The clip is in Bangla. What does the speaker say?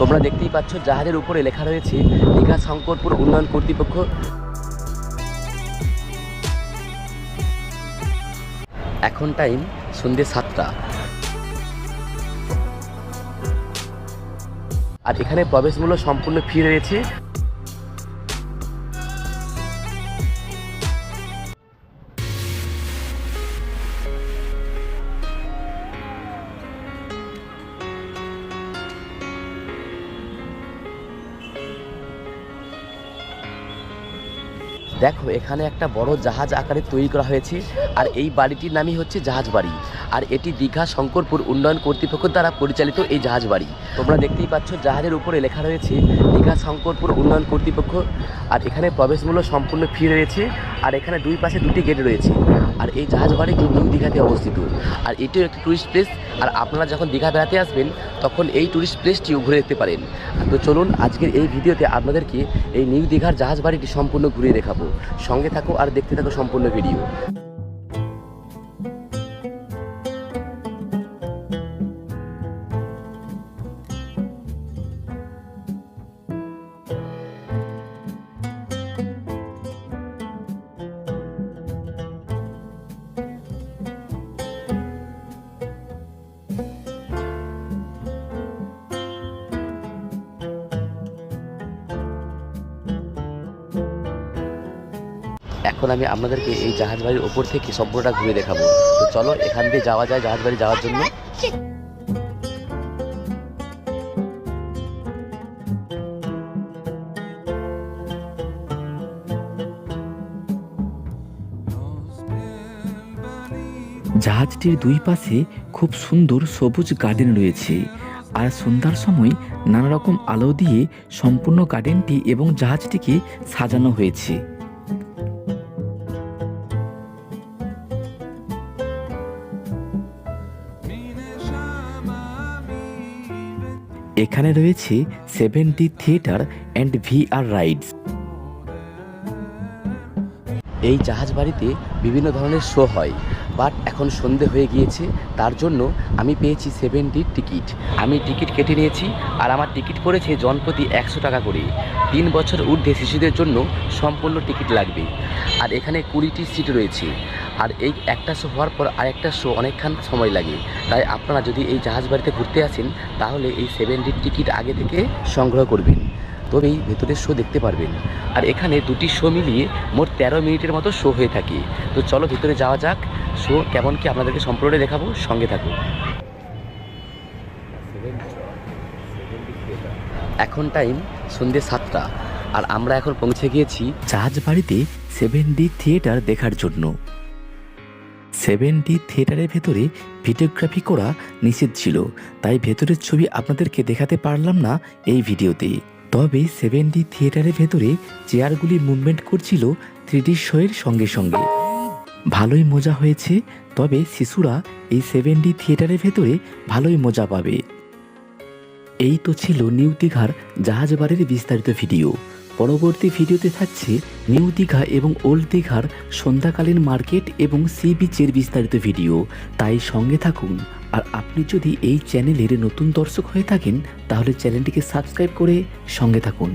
তোমরা দেখতেই পাচ্ছ জাহাজের উপরে লেখা রয়েছে, দীঘা শঙ্করপুর উন্নয়ন কর্তৃপক্ষ। এখন টাইম সন্ধ্যে সাতটা। আর এখানে প্রবেশ মূল্য সম্পূর্ণ ফ্রি রয়েছে। দেখো, এখানে একটা বড় জাহাজ আকারে তৈরি করা হয়েছে, আর এই বাড়িটির নামই হচ্ছে জাহাজ বাড়ি। আর এটি দীঘা শঙ্করপুর উন্নয়ন কর্তৃপক্ষ দ্বারা পরিচালিত এই জাহাজ বাড়ি। তোমরা দেখতেই পাচ্ছ জাহাজের উপরে লেখা রয়েছে, দীঘা শঙ্করপুর উন্নয়ন কর্তৃপক্ষ। আর এখানে প্রবেশ মূল্য সম্পূর্ণ ফ্রি রয়েছে, আর এখানে দুই পাশে দুটি গেট রয়েছে। আর এই জাহাজ বাড়িটি নিউ দীঘাতে অবস্থিত। আর এটিও একটি টুরিস্ট প্লেস আর আপনারা যখন দীঘা বেড়াতে আসবেন, তখন এই টুরিস্ট প্লেসটিও ঘুরে দেখতে পারেন। তো চলুন আজকের এই ভিডিওতে আপনাদেরকে এই নিউ দীঘার জাহাজ বাড়িটি সম্পূর্ণ ঘুরিয়ে দেখাবো। সঙ্গে থাকো আর দেখতে থাকো সম্পূর্ণ ভিডিও। এখন আমি আপনাদেরকে এই জাহাজ বাড়ির ওপর থেকে সম্পূর্ণটা ঘুরে দেখাবো। তো চলো, এখান দিয়ে যাওয়া যায় জাহাজ বাড়ি যাওয়ার জন্য। জাহাজটির দুই পাশে খুব সুন্দর সবুজ গার্ডেন রয়েছে, আর সন্ধ্যার সময় নানা রকম আলো দিয়ে সম্পূর্ণ গার্ডেনটি এবং জাহাজটিকে সাজানো হয়েছে। এখানে রয়েছে seven D theatre and VR rides এই জাহাজ বাড়িতে বিভিন্ন ধরনের শো হয় বাট এখন সন্ধে হয়ে গিয়েছে, তার জন্য আমি পেয়েছি সেভেন্টির টিকিট আমি টিকিট কেটে নিয়েছি, আর আমার টিকিট পড়েছে জনপ্রতি একশো টাকা করে। তিন বছর ঊর্ধ্বে শিশুদের জন্য সম্পূর্ণ টিকিট লাগবে। আর এখানে কুড়িটি সিট রয়েছে। আর এই একটা শো হওয়ার পর আরেকটা শো অনেকক্ষণ সময় লাগে। তাই আপনারা যদি এই জাহাজ বাড়িতে ঘুরতে আসেন, তাহলে এই সেভেন্টির টিকিট আগে থেকে সংগ্রহ করবেন। তবেই ভেতরের শো দেখতে পারবেন। আর এখানে দুটি শো মিলিয়ে মোট তেরো মিনিটের মতো শো হয়ে থাকে। তো চলো ভিতরে যাওয়া যাক। শো কেমন কি আপনাদেরকে সম্পূর্ণ দেখাবো। সঙ্গে থাকুন। এখন টাইম সন্ধ্যে সাতটা। আর আমরা এখন পৌঁছে গিয়েছি জাহাজ বাড়িতে সেভেন ডি থিয়েটার দেখার জন্য। সেভেন ডি থিয়েটারের ভেতরে ভিডিওগ্রাফি করা নিষেধ ছিল, তাই ভেতরের ছবি আপনাদেরকে দেখাতে পারলাম না এই ভিডিওতে। তবে সেভেন ডি থিয়েটারের ভেতরে চেয়ারগুলি মুভমেন্ট করছিল থ্রিডি শোয়ের সঙ্গে সঙ্গে। ভালোই মজা হয়েছে, তবে শিশুরা এই সেভেন ডি থিয়েটারের ভেতরে ভালোই মজা পাবে। এই তো ছিল নিউ দীঘার জাহাজ বাড়ির বিস্তারিত ভিডিও। পরবর্তী ভিডিওতে থাকছে নিউ দীঘা এবং ওল্ড দীঘার সন্ধ্যাকালীন মার্কেট এবং সি বিচের বিস্তারিত ভিডিও। তাই সঙ্গে থাকুন। আর আপনি যদি এই চ্যানেলের নতুন দর্শক হয়ে থাকেন, তাহলে চ্যানেলটিকে সাবস্ক্রাইব করে সঙ্গে থাকুন।